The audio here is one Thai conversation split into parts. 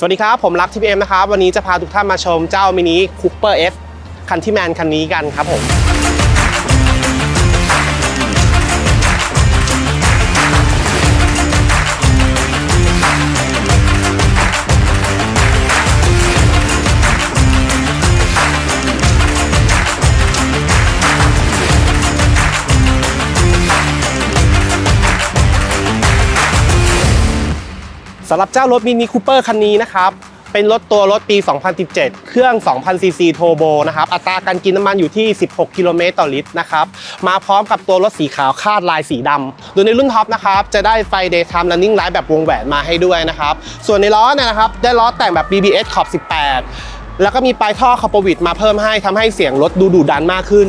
สวัสดีครับ ผมรักทีพีเอ็มนะครับ วันนี้จะพาทุกท่านมาชมเจ้ามินิคูเปอร์เอฟคันที่แมนคันนี้กันครับผม สำหรับเจ้ารถมินิคูเปอร์คันนี้นะครับเป็นรถตัวรถปี 2017 เครื่อง 2,000 ซีซีโทโบนะครับ อัตราการกินน้ำมันอยู่ที่ 16 กิโลเมตรต่อลิตรนะครับ มาพร้อมกับตัวรถสีขาวคาดลายสีดำโดยในรุ่นท็อปนะครับ จะได้ไฟ Daytime Running Light แบบวงแหวนมาให้ด้วยนะครับ ส่วนในล้อเนี่ยนะครับ ได้ล้อแต่งแบบ BBS ขอบ 18 แล้วก็มีปลายท่อคาร์บวิดมาเพิ่มให้ทำให้เสียงรถดูดุดันมากขึ้น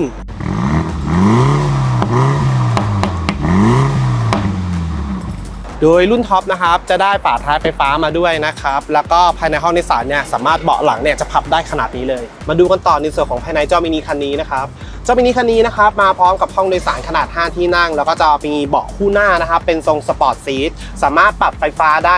โดยรุ่นท็อปนะครับจะได้ฝาท้ายไฟฟ้ามาด้วยนะครับแล้วก็ภายในห้องโดยสารเนี่ยสามารถเบาะหลังเนี่ยจะพับได้ขนาดนี้เลย มาดูกันต่อในส่วนของภายในเจ้ามินิคันนี้นะครับเจ้ามินิคันนี้นะครับมาพร้อมกับห้องโดยสารขนาด 5 ที่นั่ง แล้วก็จะมีเบาะคู่หน้านะครับเป็นทรงสปอร์ตซีทสามารถปรับไฟฟ้าได้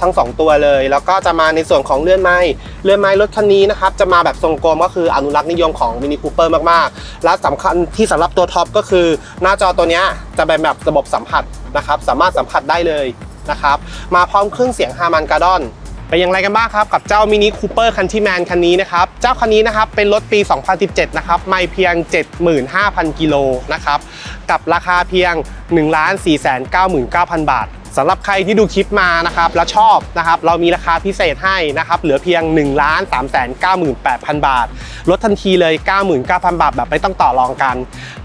ทั้ง 2 ตัวเลย แล้วก็จะมาในส่วนของเลื่อนไม้เลื่อนไม้รถคันนี้นะครับจะมาแบบทรงกลมก็คืออนุรักษ์นิยมของมินิคูเปอร์มากๆ และสำคัญที่สำหรับตัวท็อปก็คือ หน้าจอตัวนี้จะเป็นแบบระบบสัมผัสนะครับสามารถสัมผัสได้เลยนะครับมาพร้อมเครื่องเสียงฮามันการ์ดอนเป็นอย่างไรกันบ้างครับกับเจ้ามินิคูเปอร์คันที่แมนคันนี้นะครับเจ้าคันนี้นะครับเป็นรถปี 2017 นะครับไม่เพียง 75,000 กิโลนะครับกับราคาเพียง 1 4 9 9 0 0 0 บาท สำหรับใครที่ดูคลิปมานะครับแล้วชอบนะครับเรามีราคาพิเศษให้นะครับเหลือเพียง 1 3 9 8 0 0 0 บาท ลดทันทีเลย 99,000 บาทแบบไม่ต้องต่อรองกัน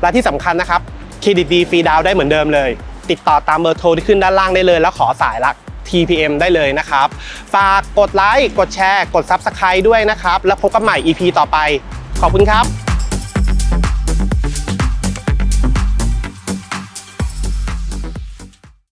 และที่สำคัญนะครับเครดิตดีฟรีดาวได้เหมือนเดิมเลย ติดต่อตามเบอร์โทรที่ขึ้นด้านล่างได้เลย แล้วขอสายรัก TPM ได้เลยนะครับ ฝากกดไลค์กดแชร์ กด Subscribe ด้วยนะครับ แล้วพบกันใหม่ EP ต่อไป ขอบคุณครับ